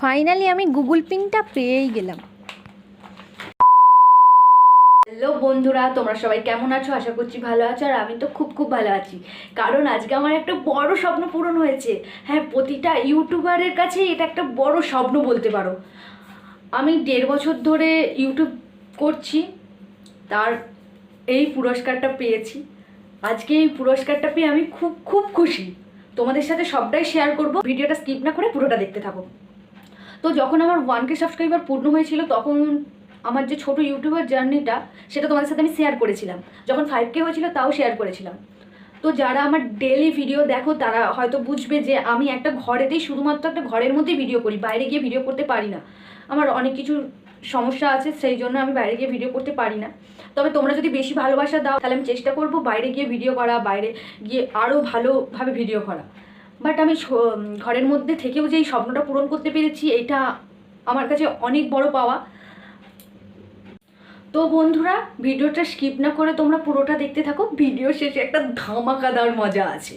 Finally আমি Google পিনটা পেয়েই গেলাম। হ্যালো বন্ধুরা, তোমরা সবাই কেমন আছো? আশা করছি ভালো আছো, আর আমি তো খুব খুব ভালো আছি। কারণ আজকে আমার একটা বড় স্বপ্ন পূরণ হয়েছে। হ্যাঁ প্রতিটা ইউটিউবারের কাছে এটা একটা বড় স্বপ্ন বলতে পারো। আমি দেড় বছর ধরে ইউটিউব করছি, তার এই পুরস্কারটা পেয়েছি। আজকে এই পুরস্কারটা পেয়ে আমি খুব খুব খুশি। তোমাদের সাথে সবটাই শেয়ার করব। ভিডিওটা স্কিপ না করে পুরোটা দেখতে থাকো। তো যখন আমার ওয়ান কে সাবস্ক্রাইবার পূর্ণ হয়েছিল, তখন আমার যে ছোট ইউটিউবার জার্নিটা সেটা তোমাদের সাথে আমি শেয়ার করেছিলাম। যখন ফাইভ কে হয়েছিল, তাও শেয়ার করেছিলাম। তো যারা আমার ডেলি ভিডিও দেখো, তারা হয়তো বুঝবে যে আমি একটা ঘরেতেই শুধুমাত্র একটা ঘরের মধ্যেই ভিডিও করি, বাইরে গিয়ে ভিডিও করতে পারি না। আমার অনেক কিছু সমস্যা আছে, সেই জন্য আমি বাইরে গিয়ে ভিডিও করতে পারি না। তবে তোমরা যদি বেশি ভালোবাসা দাও, তাহলে আমি চেষ্টা করব বাইরে গিয়ে ভিডিও করা, বাইরে গিয়ে আরও ভালোভাবে ভিডিও করা। বাট আমি ঘরের মধ্যে থেকেও যে এই স্বপ্নটা পূরণ করতে পেরেছি এটা আমার কাছে অনেক বড় পাওয়া। তো বন্ধুরা, ভিডিওটা স্কিপ না করে তোমরা পুরোটা দেখতে থাকো। ভিডিও শেষে একটা ধামাকাদার মজা আছে।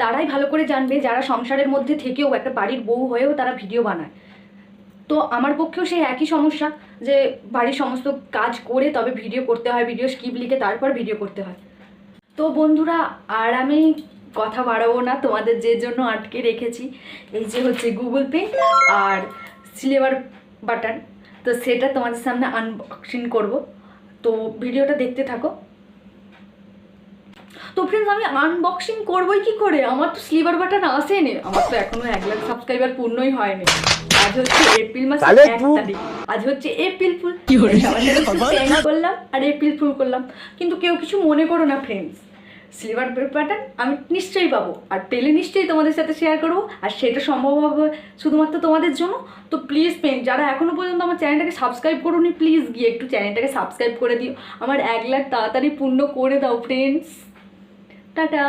তারাই ভালো করে জানবে, যারা সংসারের মধ্যে থেকেও একটা বাড়ির বউ হয়েও তারা ভিডিও বানায়। তো আমার পক্ষেও সেই একই সমস্যা, যে বাড়ির সমস্ত কাজ করে তবে ভিডিও করতে হয়, ভিডিও স্কিপ লিখে তারপর ভিডিও করতে হয়। তো বন্ধুরা, আর আমি কথা বাড়াবো না তোমাদের যে জন্য আটকে রেখেছি। এই যে হচ্ছে গুগল পে আর সিলেবার বাটন তো সেটা তোমাদের সামনে আনবক্সিং করব। তো ভিডিওটা দেখতে থাকো। তো ফ্রেন্ডস আমি আনবক্সিং করবোই কি করে? আমার তো স্লিভার বাটন আসেনি। আমার তো এখনও এক লাখ সাবস্ক্রাইবার পূর্ণই হয়নি। আজ হচ্ছে এপ্রিল মাস এক তারিখ। আজ হচ্ছে এপ্রিল ফুল করলাম আর এপ্রিল ফুল করলাম। কিন্তু কেউ কিছু মনে করো না ফ্রেন্ডস সিলভার প্যাটার্ন আমি নিশ্চয়ই পাবো। আর পেলে নিশ্চয়ই তোমাদের সাথে শেয়ার করব। আর সেটা সম্ভব হবে শুধুমাত্র তোমাদের জন্য। তো প্লিজ পেন যারা এখনও পর্যন্ত আমার চ্যানেলটাকে সাবস্ক্রাইব করুনি প্লিজ গিয়ে একটু চ্যানেলটাকে সাবস্ক্রাইব করে দিও। আমার এক লাখ তাড়াতাড়ি পূর্ণ করে দাও ফ্রেন্ডস টাটা!